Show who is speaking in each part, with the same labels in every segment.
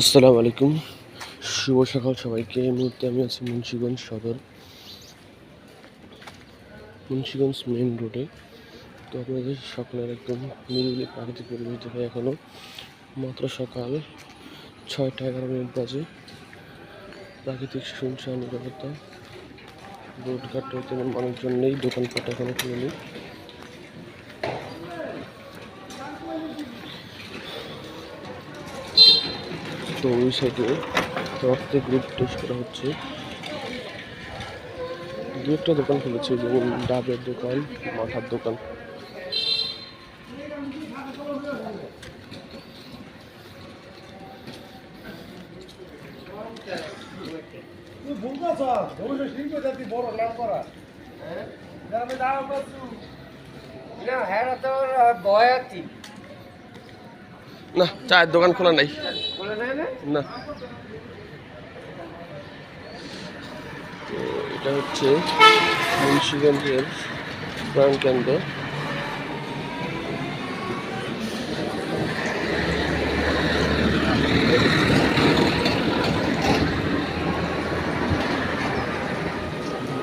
Speaker 1: আসসালামু আলাইকুম। শুভ সকাল সবাইকে। এই মুহূর্তে আমি আছি মুন্সিগঞ্জ সদর, মুন্সিগঞ্জ মেন রোডে। তো আপনাদের সকালের একদম নিরিবিলি প্রাকৃতিক পরিবেশ দেখায় এখনও মাত্র সকাল ছয়টা এগারো মিনিট বাজে। প্রাকৃতিক শুনশান নিরাপত্তা রোড ঘাটে তেমন মানুষজন নেই, দোকানপাট এখনও খুলেনি। তো ওই সাইডে রক্তে গ্রুপ টেস্ট করা হচ্ছে। দু একটা দোকান খুলেছে, যেমন ডাবের দোকান, মাথার দোকান।
Speaker 2: না,
Speaker 1: চায়ের দোকান খোলা নাই।
Speaker 2: না।
Speaker 1: তো এটা হচ্ছে মুন্সিগঞ্জের প্রাণ কেন্দ্র।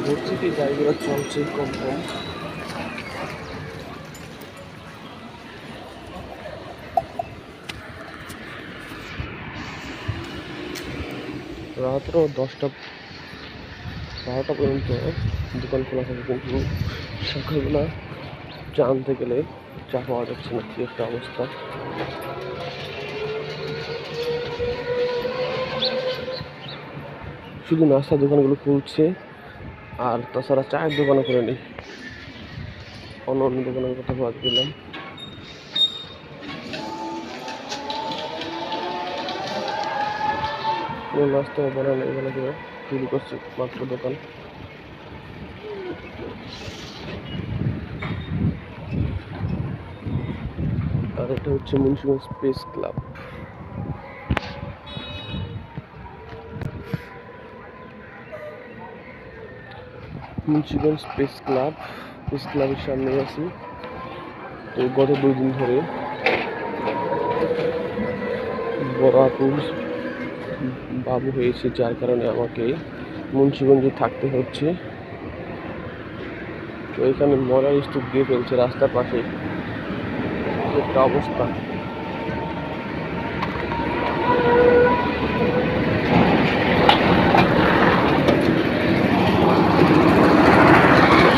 Speaker 1: ভোর থেকে গাড়িগুলো চলছে কম কম। রাত্র দশটা বারোটা পর্যন্ত দোকান খোলা থাকে কিন্তু সকালবেলা চা আনতে গেলে চা পাওয়া যাচ্ছে না, কি একটা অবস্থা। শুধু নাস্তার দোকানগুলো খুলছে, আর তাছাড়া চায়ের দোকানও করে নেই অন্য অন্য দোকানের কথা বাদ দিলাম। কোনো নাস্তা বানানো এগুলো করে শুরু করছে, মাত্র দোকান। আর এটা হচ্ছে Munshiganj Space Club. Munshiganj Space Club Space ক্লাবের সামনে আছি। তো গত দুই দিন ধরে আপুর বাবু হয়েছে, যার কারণে আমাকে মুন্সিগঞ্জে থাকতে হচ্ছে। তো এখানে মরার স্তূপ দিয়ে ফেলছে রাস্তার পাশে। একটা অবস্থা।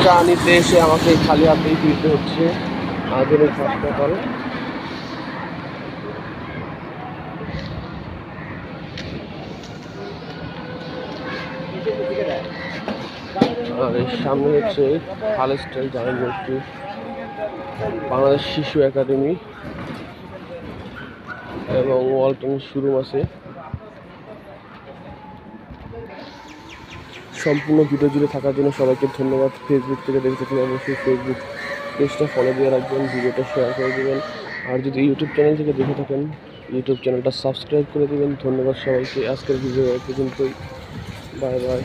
Speaker 1: চা নিতে এসে আমাকে খালি হাতেই ফিরতে হচ্ছে। আধুনিক হাসপাতাল আর সামনে হচ্ছে খালেস্টাইল জামা মসজিদ বাংলাদেশ শিশু একাডেমি এবং ওয়ালটন শোরুম আছে। সম্পূর্ণ ভিডিও জুড়ে থাকার জন্য সবাইকে ধন্যবাদ। ফেসবুক থেকে দেখতে থাকলে অবশ্যই ফেসবুক পেজটা ফলো দিয়ে রাখবেন ভিডিওটা শেয়ার করে দেবেন। আর যদি ইউটিউব চ্যানেল থেকে দেখে থাকেন ইউটিউব চ্যানেলটা সাবস্ক্রাইব করে দেবেন। ধন্যবাদ সবাইকে। আজকের ভিডিও পর্যন্তই। Bye bye